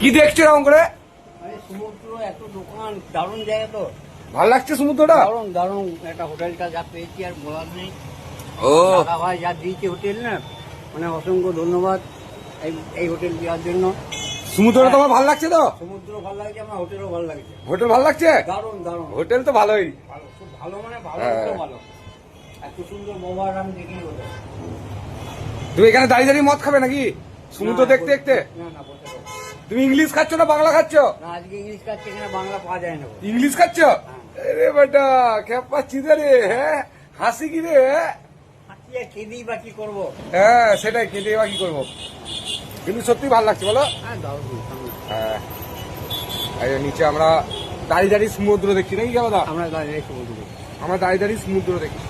কি দেখছ এরকম করে? সমুদ্র এত দোকান দারুণ জায়গা তো। ভালো লাগছে সমুদ্রটা? দারুণ দারুণ একটা হোটেলটা যা পেয়েছি আর বলার নেই। ও। দাদা ভাই যা দিয়েছে হোটেল না মানে অসংখ্য ধন্যবাদ এই এই হোটেল দেওয়ার জন্য। সমুদ্রটা তোমার ভালো লাগছে তো? সমুদ্র ভালো লাগছে আমার হোটেলও ভালো লাগছে। হোটেল ভালো লাগছে? দারুণ দারুণ। হোটেল তো ভালোই। ভালো খুব ভালো মানে ভালো হ্যাঁ। ভালো। এত সুন্দর ব্যবহার আমি হোটেল তুমি এখানে দাঁড়িয়ে দাঁড়িয়ে মদ খাবে নাকি? সমুদ্র দেখতে দেখতে? না না। তুমি ইংলিশ খাচ্ছ না বাংলা খাচ্ছ? না আজকে ইংলিশ এখানে বাংলা পাওয়া যায় না ইংলিশ খাচ্ছ? আরে বেটা খেপা চিদে রে হ্যাঁ? হাসি কি রে হ্যাঁ? হাঁটি বা কি করব? হ্যাঁ সেটাই কেটে বা কি করব? কিন্তু সত্যি ভালো লাগছে বলো? হ্যাঁ। হ্যাঁ। নিচে আমরা দাঁড়িয়ে দাঁড়িয়ে সমুদ্র দেখছি নাকি দাদা আমরা দাঁড়িয়ে সমুদ্র আমরা দাঁড়িয়ে দাঁড়িয়ে সমুদ্র দেখি।